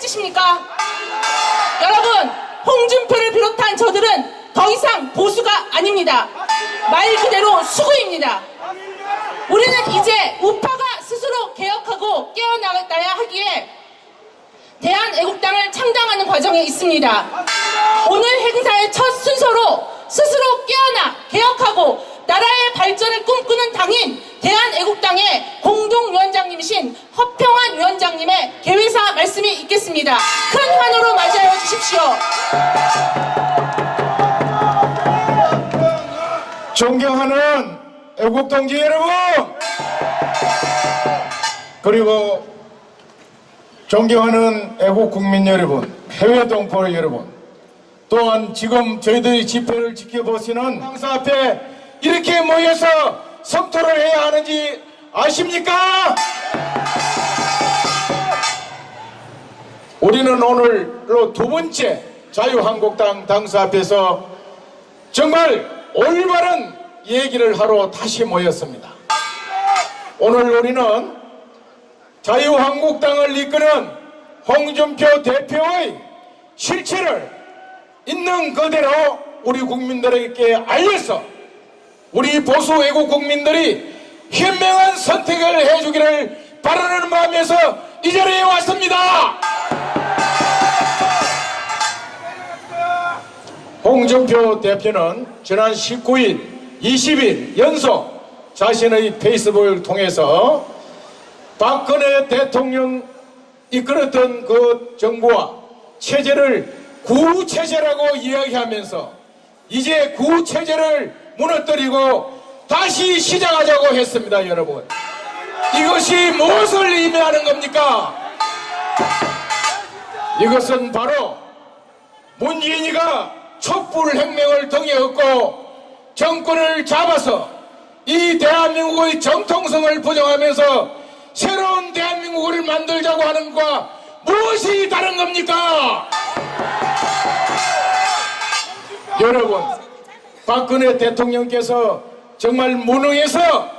뜻입니까? 여러분, 홍준표를 비롯한 저들은 더 이상 보수가 아닙니다. 말 그대로 수구입니다. 우리는 이제 우파가 스스로 개혁하고 깨어나야 하기에 대한애국당을 창당하는 과정에 있습니다. 오늘 행사의 첫 순서로 스스로 깨어나 개혁하고 나라의 발전을 꿈꾸는 당인 대한애국당의 공동위원장님이신 허평환 위원장님의 개회사 말씀이 있겠습니다. 큰 환호로 맞이하여 주십시오. 존경하는 애국 동지 여러분 그리고 존경하는 애국 국민 여러분 해외 동포 여러분 또한 지금 저희들이 집회를 지켜보시는 당사 앞에 이렇게 모여서 성토를 해야 하는지 아십니까? 우리는 오늘로 두 번째 자유한국당 당사 앞에서 정말 올바른 얘기를 하러 다시 모였습니다. 오늘 우리는 자유한국당을 이끄는 홍준표 대표의 실체를 있는 그대로 우리 국민들에게 알려서 우리 보수 외국 국민들이 현명한 선택을 해주기를 바라는 마음에서 이 자리에 왔습니다. 홍준표 대표는 지난 19일, 20일 연속 자신의 페이스북을 통해서 박근혜 대통령 이끌었던 그 정부와 체제를 구체제라고 이야기하면서 이제 구체제를 무너뜨리고 다시 시작하자고 했습니다, 여러분. 이것이 무엇을 의미하는 겁니까? 이것은 바로 문재인이가 촛불 혁명을 등에 업고 정권을 잡아서 이 대한민국의 정통성을 부정하면서 새로운 대한민국을 만들자고 하는 것과 무엇이 다른 겁니까? 여러분, 박근혜 대통령께서 정말 무능해서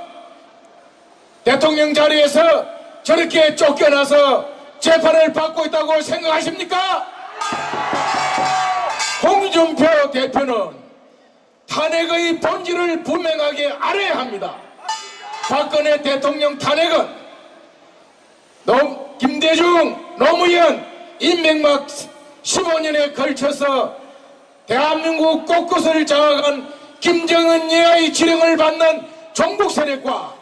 대통령 자리에서 저렇게 쫓겨나서 재판을 받고 있다고 생각하십니까? 홍준표 대표는 탄핵의 본질을 분명하게 알아야 합니다. 박근혜 대통령 탄핵은 노- 김대중, 노무현, 인맥막 15년에 걸쳐서 대한민국 곳곳을 장악한 김정은 예하의 지령을 받는 종북 세력과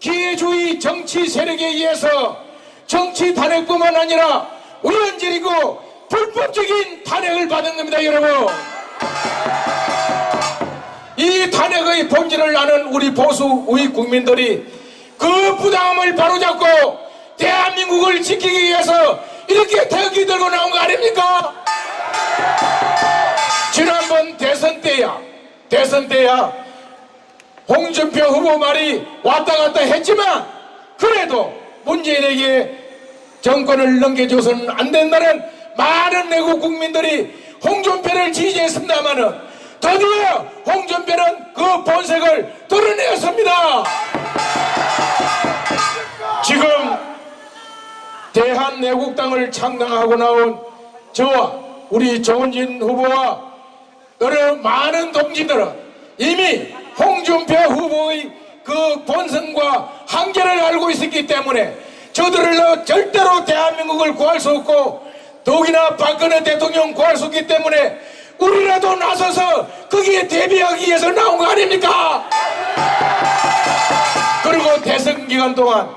기회주의 정치 세력에 의해서 정치 탄핵뿐만 아니라 우연질이고 불법적인 탄핵을 받은 겁니다, 여러분. 이 탄핵의 본질을 아는 우리 보수 우익 국민들이 그 부당함을 바로잡고 대한민국을 지키기 위해서 이렇게 태극기 들고 나온 거 아닙니까? 대선 때야, 홍준표 후보 말이 왔다 갔다 했지만, 그래도 문재인에게 정권을 넘겨줘서는 안 된다는 많은 내국 국민들이 홍준표를 지지했습니다마는 드디어 홍준표는 그 본색을 드러내었습니다. 지금 대한내국당을 창당하고 나온 저와 우리 정은진 후보와 여러 많은 동지들은 이미 홍준표 후보의 그 본성과 한계를 알고 있었기 때문에 저들을 절대로 대한민국을 구할 수 없고 더욱이나 박근혜 대통령 구할 수 없기 때문에 우리라도 나서서 거기에 대비하기 위해서 나온 거 아닙니까? 그리고 대선 기간 동안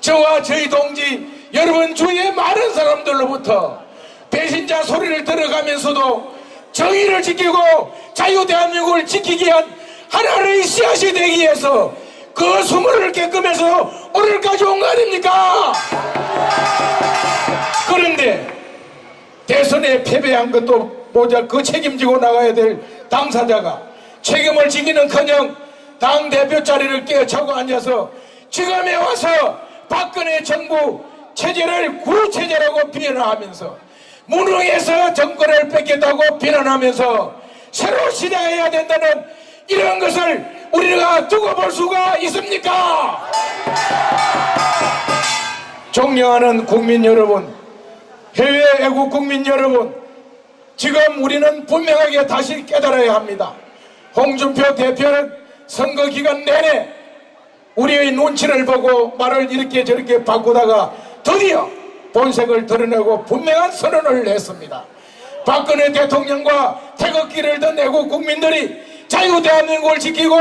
저와 저희 동지 여러분 주위의 많은 사람들로부터 배신자 소리를 들어가면서도 정의를 지키고 자유 대한민국을 지키기 위한 하나의 씨앗이 되기 위해서 그 수모를 깨끔해서 오늘까지 온 거 아닙니까? 그런데 대선에 패배한 것도 모자 그 책임지고 나가야 될 당사자가 책임을 지기는커녕 당 대표 자리를 깨차고 앉아서 지금에 와서 박근혜 정부 체제를 구체제라고 비난하면서 무능해서 정권을 뺏겠다고 비난하면서 새로 시작해야 된다는 이런 것을 우리가 두고 볼 수가 있습니까? 존경하는 국민 여러분 해외 애국 국민 여러분, 지금 우리는 분명하게 다시 깨달아야 합니다. 홍준표 대표는 선거 기간 내내 우리의 눈치를 보고 말을 이렇게 저렇게 바꾸다가 드디어 본색을 드러내고 분명한 선언을 했습니다. 박근혜 대통령과 태극기를 든 애국 국민들이 자유 대한민국을 지키고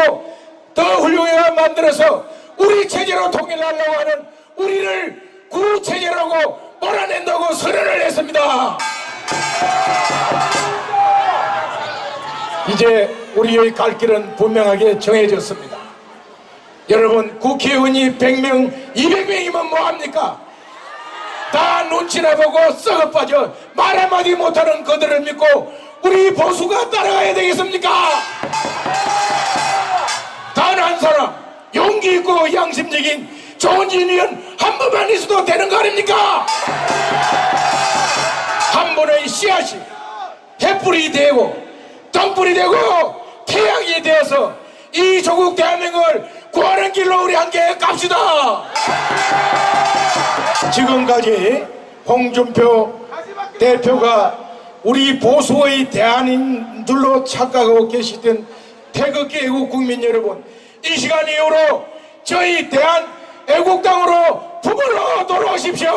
더 훌륭하게 만들어서 우리 체제로 통일하려고 하는 우리를 구체제라고 몰아낸다고 선언을 했습니다. 이제 우리의 갈 길은 분명하게 정해졌습니다. 여러분 국회의원이 100명, 200명이면 뭐합니까? 다 눈치나 보고 썩어 빠져 말 한마디 못하는 그들을 믿고 우리 보수가 따라가야 되겠습니까? 단 한 사람 용기 있고 양심적인 조은진 의원 한 번만 있어도 되는 거 아닙니까? 한 번의 씨앗이 햇불이 되고 덤불이 되고 태양이 되어서 이 조국 대한민국을 구하는 길로 우리 함께 갑시다. 지금까지 홍준표 대표가 우리 보수의 대안인들로 착각하고 계시던 태극기 애국 국민 여러분 이 시간 이후로 저희 대한 애국당으로 부물러 돌아오십시오.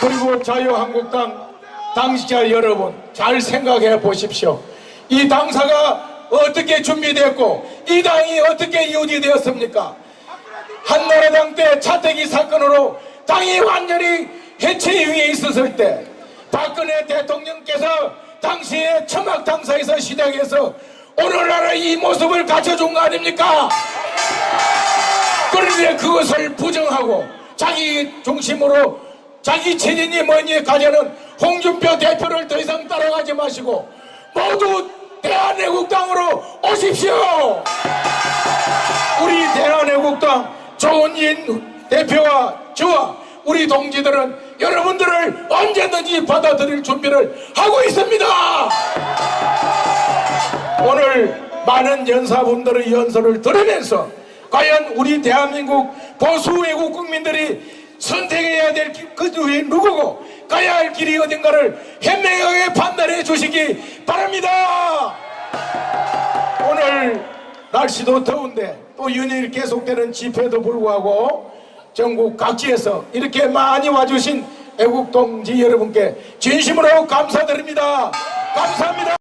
그리고 자유한국당 당시자 여러분 잘 생각해 보십시오. 이 당사가 어떻게 준비됐고 이 당이 어떻게 이웃이 되었습니까? 한나라당 때 차태기 사건으로 당이 완전히 해체 위에 있었을 때 박근혜 대통령께서 당시에 청학 당사에서 시작해서 오늘날의 이 모습을 갖춰준 거 아닙니까? 그런데 그것을 부정하고 자기 중심으로 자기 체진이 뭐니 가자는 홍준표 대표를 더 이상 따라가지 마시고 모두 대한애국당으로 오십시오. 우리 대한애국당 조은진 대표와 저와 우리 동지들은 여러분들을 언제든지 받아들일 준비를 하고 있습니다. 오늘 많은 연사분들의 연설을 들으면서 과연 우리 대한민국 보수 외국 국민들이 선택해야 될 그 중에 누구고 가야 할 길이 어딘가를 현명하게 판단해 주시기 바랍니다. 오늘 날씨도 더운데 또 연일 계속되는 집회도 불구하고 전국 각지에서 이렇게 많이 와주신 애국 동지 여러분께 진심으로 감사드립니다. 감사합니다.